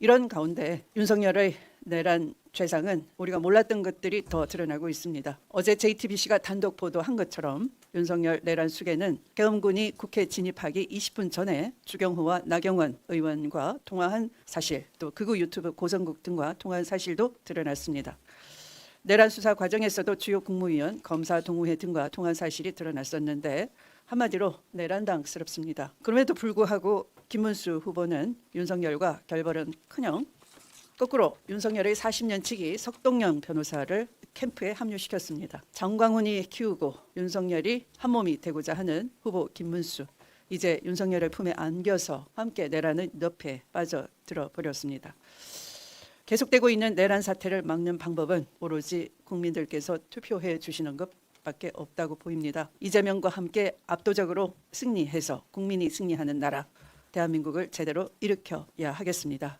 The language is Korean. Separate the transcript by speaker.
Speaker 1: 이런 가운데 윤석열의 내란 죄상은 우리가 몰랐던 것들이 더 드러나고 있습니다. 어제 JTBC가 단독 보도한 것처럼 윤석열 내란 수계는 계엄군이 국회 진입하기 20분 전에 주경호와 나경원 의원과 통화한 사실, 또 극우 유튜브 고성국 등과 통화한 사실도 드러났습니다. 내란 수사 과정에서도 주요 국무위원, 검사 동우회 등과 통한 사실이 드러났었는데 한마디로 내란당스럽습니다. 그럼에도 불구하고 김문수 후보는 윤석열과 결벌은 커녕 거꾸로 윤석열의 40년 치기 석동영 변호사를 캠프에 합류시켰습니다. 장광훈이 키우고 윤석열이 한 몸이 되고자 하는 후보 김문수 이제 윤석열의 품에 안겨서 함께 내란의 늪에 빠져들어 버렸습니다. 계속되고 있는 내란 사태를 막는 방법은 오로지 국민들께서 투표해 주시는 것 밖에 없다고 보입니다. 이재명과 함께 압도적으로 승리해서 국민이 승리하는 나라 대한민국을 제대로 일으켜야 하겠습니다.